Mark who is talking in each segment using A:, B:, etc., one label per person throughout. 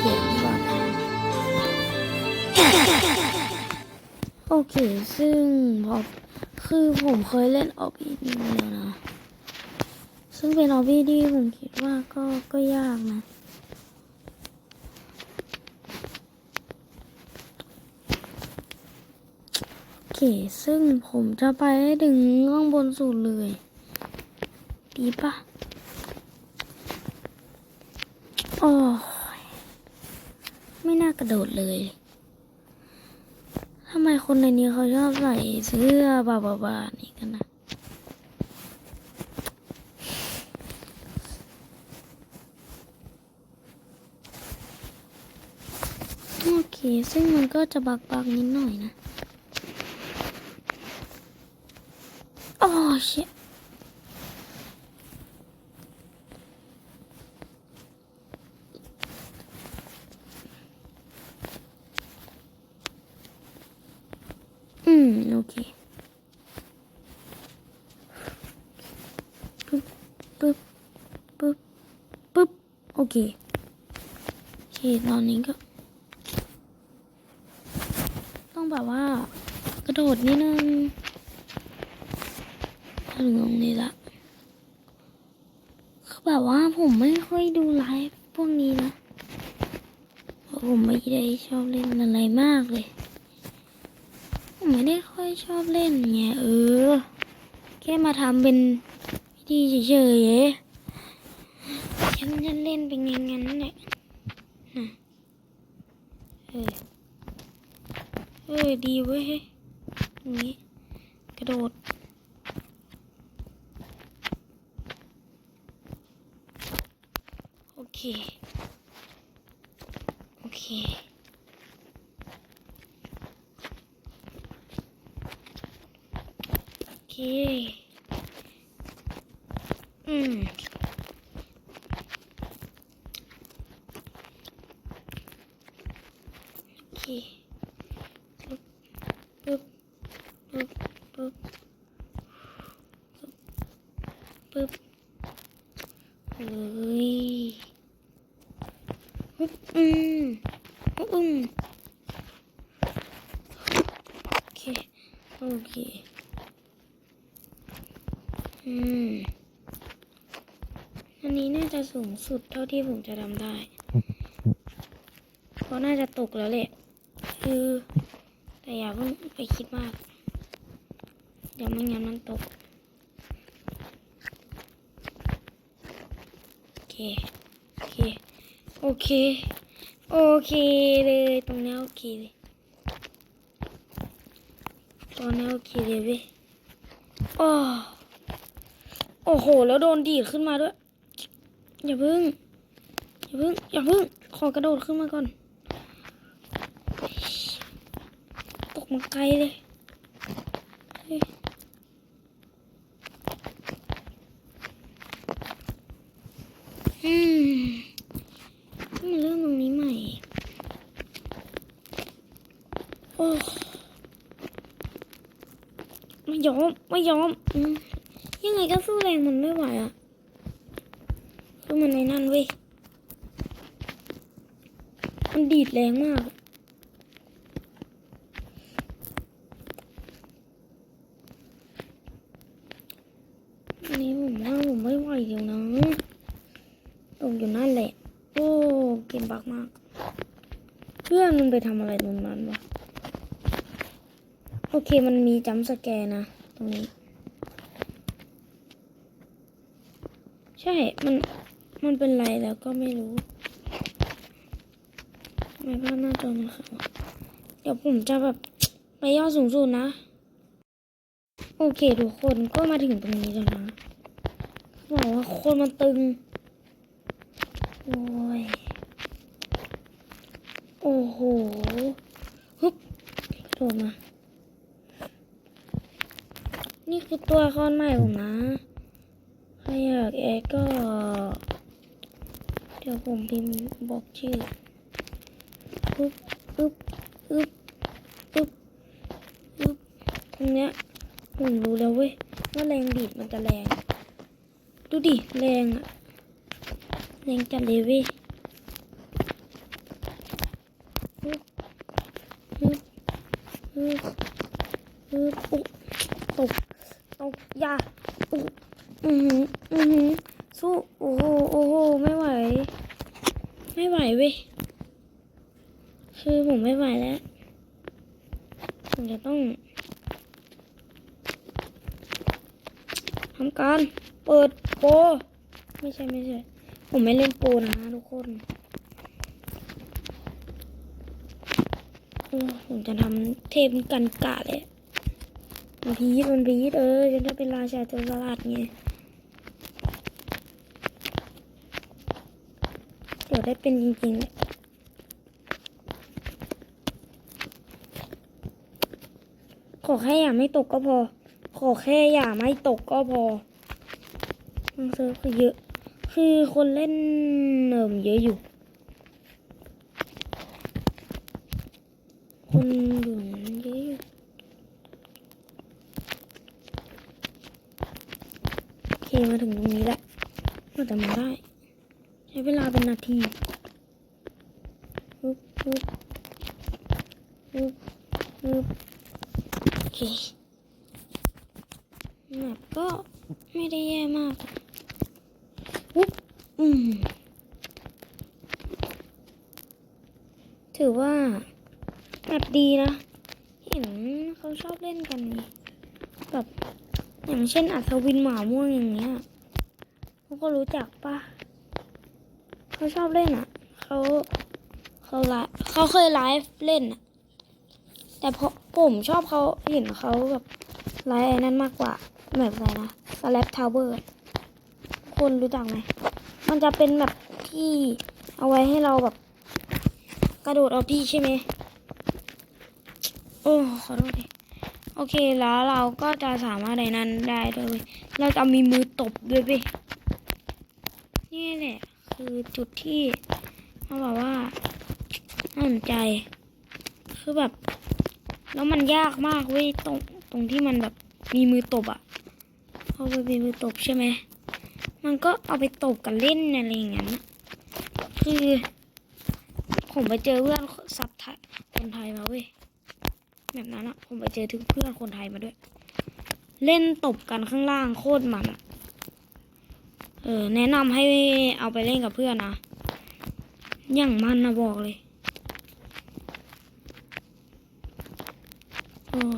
A: เสียงก่อน โอเค ซึ่งพอคือผมเคยเล่นออบบี้นี้แล้วนะ ซึ่งเป็นออบบี้ที่ผมคิดว่าก็ก็ยากนะโอเคซึ่งผมจะไปถึงข้างบนสุดเลย ดีปะโอ้ย ไม่น่ากระโดดเลยทำไมคนในนี้เขาชอบใส่เสื้อบาบาบานี่กันนะโอเค ซึ่งมันก็จะบักบักนิดหน่อยนะ โอ้เชิอืม โอเค ปึ๊บ ปึ๊บ ปึ๊บ ปึ๊บ โอเคโอเคตอนนี้ก็ ต้องแบบว่า กระโดดนิดนึงถึงตรงนี้ละคือแบบว่าผมไม่ค่อยดูไลฟ์พวกนี้นะเพราะผมไม่ได้ชอบเล่นอะไรมากเลย ผมไม่ได้ค่อยชอบเล่นไงเออ แค่มาทำเป็นพิธีเฉยๆ ฉันจะเล่นเป็นงั้นงั้นๆแหละน่ะเออเออดีเว้ยตรงนี้กระโดดโอเค โอเคโอเคอืม โอเค ปึ๊บ ปึ๊บ ปึ๊บ ปึ๊บ เฮ้ยฮึบอืมฮึบอืมโอเค โอเค อืม อันนี้น่าจะ สูงสุดเท่าที่ผมจะทำได้เพราะน่าจะตกแล้วแหละ คือ แต่อย่าเพิ่งไปคิดมาก เดี๋ยวไม่งั้นมันตก โอเค โอเค โอเค โอเคเลยตรงนี้โอเคเลยตอนนี้โอเคเลยเว้ยโอ้โอ้โหแล้วโดนดีดขึ้นมาด้วย อย่าพิ่ง อย่าพิ่ง อย่าพิ่ง ขอกระโดดขึ้นมาก่อน ตกมาไกลเลยอืมมาเริ่มตรงนี้ใหม่ โอ้ ไม่ยอม ไม่ยอมอืมยังไงก็สู้แรงมันไม่ไหวอะ คือมันในนั่นเว้ยมันดีดแรงมากอันนี้ผมว่าผมไม่ไหวเดี๋ยวนะตกอยู่นั่นแหละ โอ้ เกมบักมาก เพื่อนมันไปทำอะไรตรงนั้นวะ โอเคมันมีจัมสแกร์นะ ตรงนี้ ใช่ มัน มันเป็นไรแล้วก็ไม่รู้ทำไมภาพหน้าจอมันขาวอะเดี๋ยวผมจะแบบไปย่อสูงสุดนะ โอเคทุกคนก็มาถึงตรงนี้แล้วนะบอกว่าคนมันตึง โอ้ย โอ้โหฮึบโดดมานี่คือตัวคอนใหม่ผมนะ ใครอยากแอก็ ดี๋ยวผมพิมพ์บอกชื่อปึ๊บปึ๊บปึ๊บปึ๊บปึ๊บตรงเนี้ยผมรู้แล้วเว้ยว่าแรงบีดมันจะแรง ดูดิ แรงอะแรงจัดเลยเว้ย อือหืออือหือสู้ โอ้โห โอ้โห ไม่ไหว ไม่ไหวเว้ย คือผมไม่ไหวแล้ว ผมจะต้องทำการเปิดโป ไม่ใช่ไม่ใช่ ผมไม่เล่นโปนะทุกคนผมจะทำเทพกันกะเลยมันพีดมันพีดเออจนถ้าเป็นราชาโจรสลัดไงเดี๋ยวได้เป็นจริงๆเลย ขอแค่อย่าไม่ตกก็พอ ขอแค่อย่าไม่ตกก็พอมังเซิร์ฟคือเยอะ คือคนเล่นเนิมเยอะอยู่ คนอยู่นั้นเยอะอยู่โอเคมาถึงตรงนี้แล้วน่าจะมาได้ ใช้เวลาเป็นนาทีปึ๊บปึ๊บปึ๊บปึ๊บ เคแมปก็ไม่ได้แย่มากปุ๊บอืม ถือว่าแมปดีนะ เห็นเขาชอบเล่นกันแบบอย่างเช่นอัศวินหมาม่วงอย่างเงี้ยเขาก็รู้จักปะเขาชอบเล่นอะเขาเขาไลเขาเคยไลฟ์เล่นอะแต่พอ ผมชอบเขาเห็นเขาแบบไลฟ์นั่นมากกว่าแบบอะไรนะสแลปทาวเวอร์คนรู้จักไหมมันจะเป็นแบบที่เอาไว้ให้เราแบบ กระโดดเอาที่ใช่ไหมโอ้ขอโทษดิโอเคแล้วเราก็จะสามารถในนั้นได้ด้วยเราจะมีมือตบด้วยเว้ยนี่แหละ คือจุดที่เขาบอกว่าน่าสนใจ คือแบบ แล้วมันยากมากเว้ยตรงตรงที่มันแบบมีมือตบอะพอไปมีมือตบใช่ไหมมันก็เอาไปตบกันเล่นอะไรอย่างเงี้ยคือผมไปเจอเพื่อนซับไทยคนไทยมาเว้ยแบบนั้นอะผมไปเจอถึงเพื่อนคนไทยมาด้วย เล่นตบกันข้างล่างโคตรมันอะเออแนะนำให้เอาไปเล่นกับเพื่อนนะอย่างมันนะบอกเลย โอ้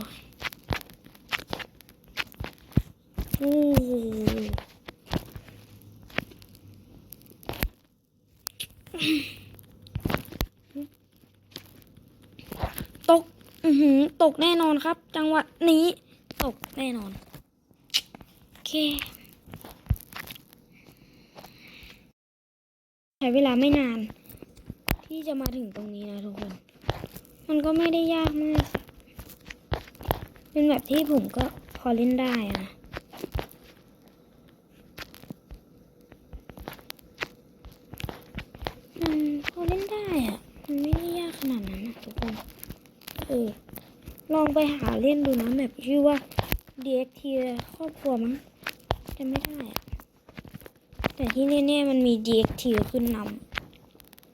A: โอ้ตกอือหือตกแน่นอนครับ จังหวะนี้ ตกแน่นอน โอเคใช้เวลาไม่นาน ที่จะมาถึงตรงนี้นะทุกคน มันก็ไม่ได้ยากมาก เป็นแบบที่ผมก็พอเล่นได้อะนะมันพอเล่นได้อะมันไม่ได้ยากขนาดนั้นนะทุกคน เออ ลองไปหาเล่นดูนะแบบชื่อว่า DXT ครอบครัวมั้งจะไม่ได้อะแต่ที่แน่ๆมันมี DXT ขึ้นน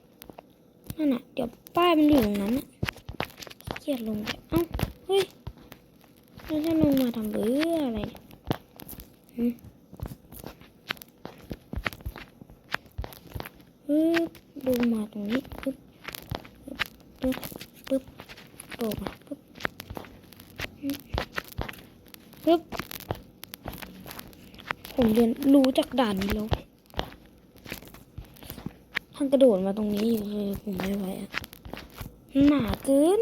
A: ำนั่นน่ะเดี๋ยวป้ายมันอยู่ตรงนั้นน่ะเกียดลงไปเแล้วจะลงมาทำเบื่ออะไรเนี่ยหึปึ๊บลงมาตรงนี้ปึ๊บปึ๊บปึ๊บปึ๊บลงมาปึ๊บหึปึ๊บผมเรียนรู้จากด่านนี้แล้วทางกระโดดมาตรงนี้อีกคือผมไม่ไหวอะหนาเกิน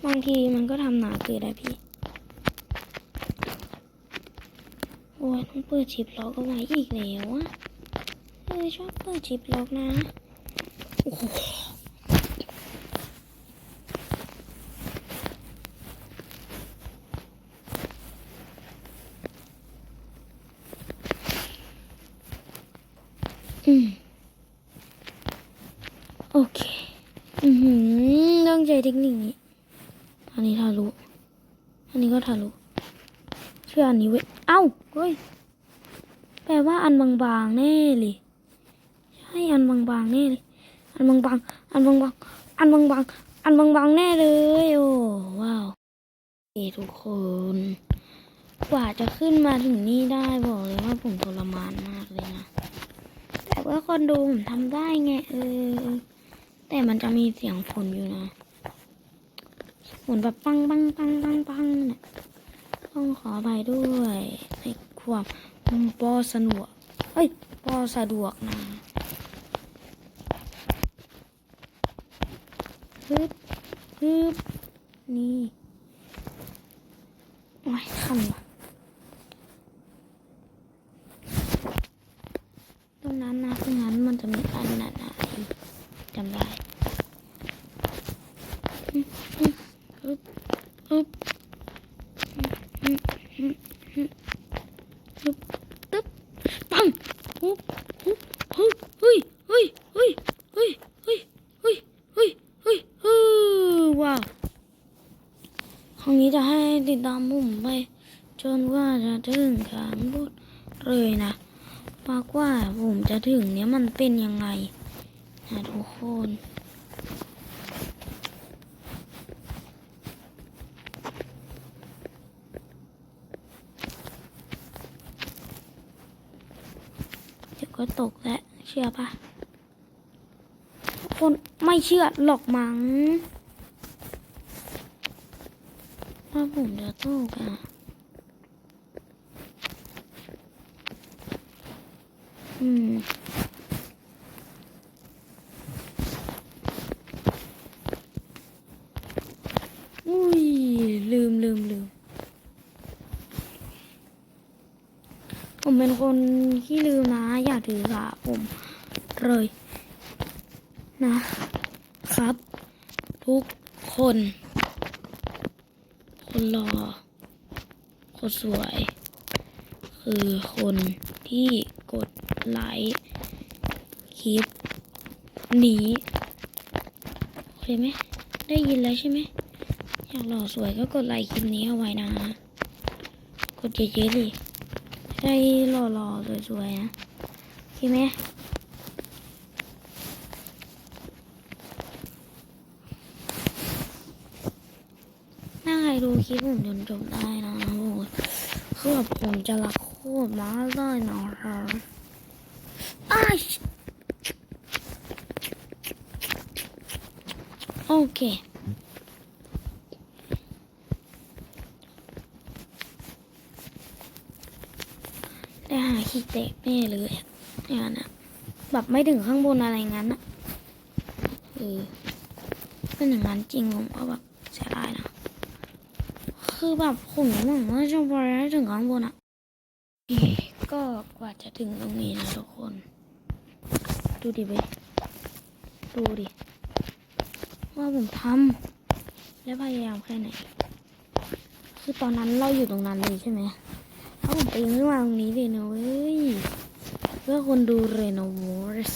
A: บางทีมันก็ทำหนาเกินนะพี่ โอ้ยต้องเปิดชิปล็อกเอาไว้อีกแล้วอะเออชอบเปิดชิปล็อกนะ โอ้ม โอเค อือหือต้องใจเทคนิคนี้ อันนี้ทะลุ อันนี้ก็ทะลุ เชื่ออั นี้เว้ย เอ้า เฮ้ย แปลว่าอันบางๆแน่เลยใช่อันบางๆแน่เลย อันบางๆ อันบางๆ อันบางๆ อันบางๆแน่เลย โอ้ว้าวโอทุกคน กว่าจะขึ้นมาถึงนี่ได้บอกเลยว่าผมทรมานมากเลยนะ แต่ว่าคนดูผมทำได้ไงเออ แต่มันจะมีเสียงฝนอยู่นะฝนแบบปังปังปังปังปังเนี่ย ต้องขออภัยด้วยในความปอสะดวกเอ้ยปอสะดวกนะฮึบฮึบนี่ โอ้ยคำว่ะ ดตามผมไป จนว่าจะถึงข้างบนเลยนะว่ากว่าผมจะถึงเนี้ยมันเป็นยังไงนะทุกคนเดี๋ยวก็ตกแล้วเชื่อปะทุกคนไม่เชื่อหรอกมั้ง ว่าผมจะตกอะอืมอุ้ย ลืมลืมลืมผมเป็นคนที่ลืมนะ อย่าถือสาผมเลย นะครับ ทุกคน คนรอคนสวย คือคนที่กดไลค์คลิปนี้โอเคไหมได้ยินแล้วใช่ไหมอยากหล่อสวยก็กดไลค์คลิปนี้เอาไว้นะ กดเยอะๆดิได้หล่อๆสวยๆนะโอเคไหม ถ้าใคร ดูคลิปผมจนจบได้นะคือแบบผมจะรักโคตรมากเลยนะครับอ้ายโอเคได้หาขีดเตะแม่เลยอย่างนั้นแบบไม่ถึงข้างบนอะไรงั้นอะเออเป็นอย่างนั้นจริงผมก็แบบเสียดายนะ คือแบบผมหวังว่าจะไปได้ถึงข้างบนอะก็กว่าจะถึงตรงนี้นะทุกคน ดูดิเว้ยดูดิ ว่าผมทำและพยายามแค่ไหน คือตอนนั้นเราอยู่ตรงนั้นเลยใช่ไหมถ้าผมปีนขึ้นมาตรงนี้เลยนะเว้ยเพื่อคนดูเรโนวอร์ส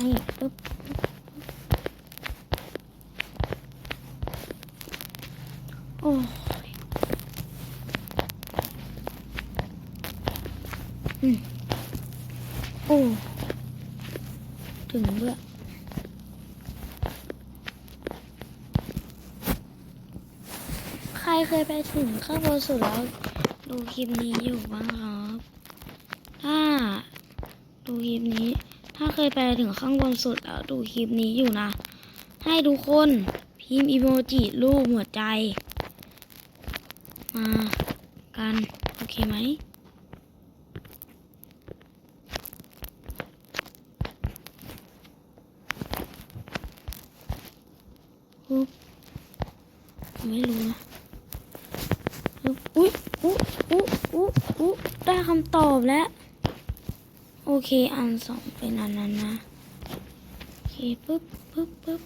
A: นี่ปึ๊บโอ้ยอืมโอ้ ถึงด้วยใครเคยไปถึงข้างบนสุดแล้วดูคลิปนี้อยู่บ้างครับ ถ้าดูคลิปนี้ ยไปถึงข้างบนสุดแล้วดูคลิปนี้อยู่นะ ให้ทุกคนพิมพ์อีโมจิรูปหัวใจ มากัน โอเคไหมไม่รู้นะอุ๊บอุ๊ยอุ๊อุ๊อุ๊อุ๊ได้คำตอบแล้ว โอเค อันสองเป็นอันนั้นนะ โอเคปึ๊บปึ๊บปึ๊บ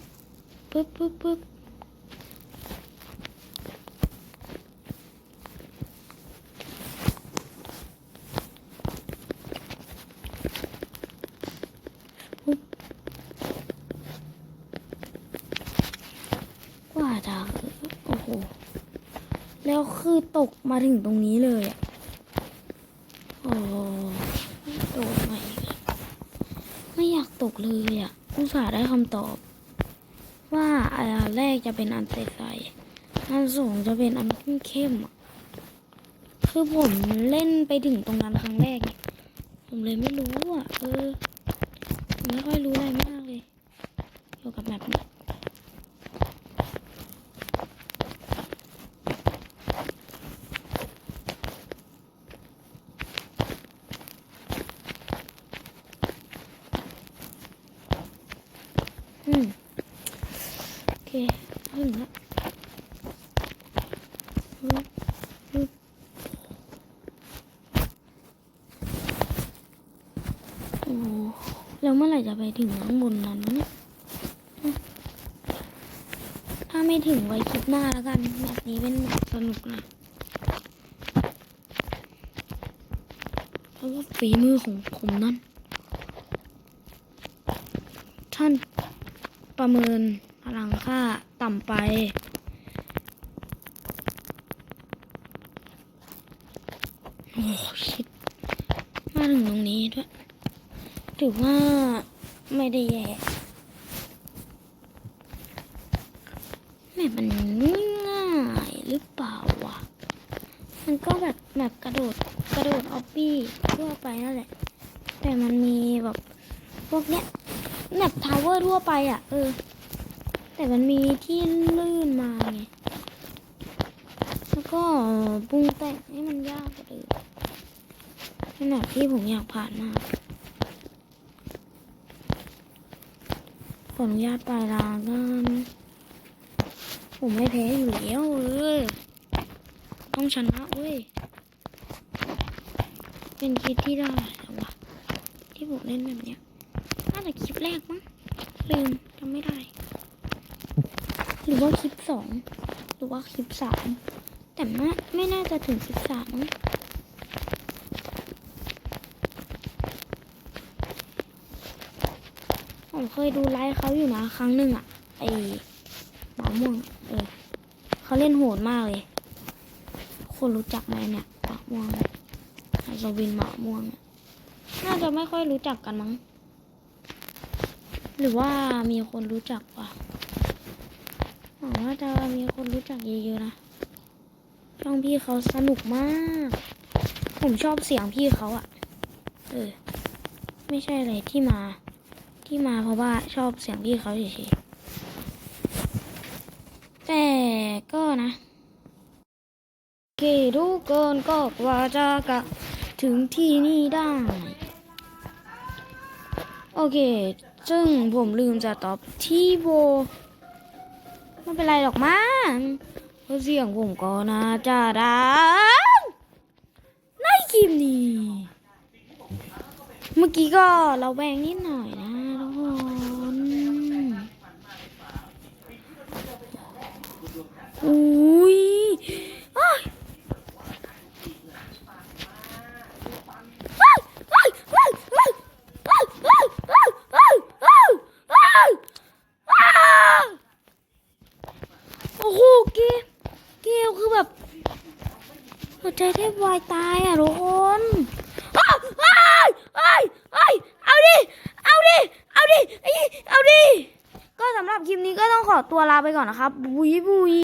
A: ปึ๊บปึ๊บปึ๊บปึ๊บกว่าจะโอ้โห แล้วคือตกมาถึงตรงนี้เลยอะโอ้โหโดดมาอีกแล้วไม่อยาก ตกเลยอะอุตส่าห์ได้คำตอบ ว่าอันแรกจะเป็นอันใสๆอันสองจะเป็นอันเข้มๆอะคือผมเล่นไปถึงตรงนั้นครั้งแรกเนี่ยผมเลยไม่รู้อะเออผมไม่ค่อยรู้อะไรมากเลยเกี่ยวกับแบบนี้ อืม โอเคถึงแล้วฮึบฮึบโอ้แล้วเมื่อ ไปถึงข้างบนนั้นวเนี่ยฮะถ้าไม่ถึงไว้คลิปหน้าแล้วกัน แบบนี้เป็นแบบสนุกนะเพราะว่าฝีมือของผมนั้น ท่านประเมินพลังค่าต่ำไปโอ้ชิดมาถึงตรงนี้ด้วยถือว่า ไม่ได้แย่แม่มันง่ายหรือเปล่าวะมันก็แบบแบบกระโดดกระโดดออปปี้ทั่วไปนั่นแหละ แต่มันมีแบบพวกเนี้ยแบบทาวเวอร์ทั่วไปอะ เออ แต่มันมีที่ลื่นมาไง แล้วก็ปรุงแต่งให้มันยากกว่าเดิมขนาดที่ผมอยากผ่านมาก ขออนุญาตปลายลางกันผมไม่แพ้อยู่แล้วเออต้องชนะเว้ย เป็นคิดที่ได้แต่ว่าที่ผมเล่นแบบเนี้ยน่าจะคลิปแรกมั้งลืมจำไม่ได้ หรือว่าคลิปสองหรือว่าคลิปสามแต่ไม่ไม่น่าจะถึงคลิปสามมั้งผม เคยดูไลฟ์เขาอยู่นะ ครั้งหนึ่งอะไอหมาม่วงเออเขาเล่นโหดมากเลย คนรู้จักไหมเนี่ยหมาม่วงไอโซวินหมาม่วงน่าจะไม่ค่อยรู้จักกันมั้ง หรือว่ามีคนรู้จักปะหวังว่าจะมีคนรู้จักเยอะๆนะช่องพี่เขาสนุกมาก ผมชอบเสียงพี่เขาอะเออ ไม่ใช่อะไรที่มา ที่มาเพราะว่าชอบเสียงพี่เขาเฉยๆแต่ก็นะโอเคทุกคนก็กว่าจะกะถึงที่นี่ได้ โอเค ซึ่งผมลืมจะตอบที่โบ ไม่เป็นไรหรอกมั้งเพราะเสียงผมก็น่าจะดังในคลิปนี้ เมื่อกี้ก็เราแวงนิดหน่อยนะ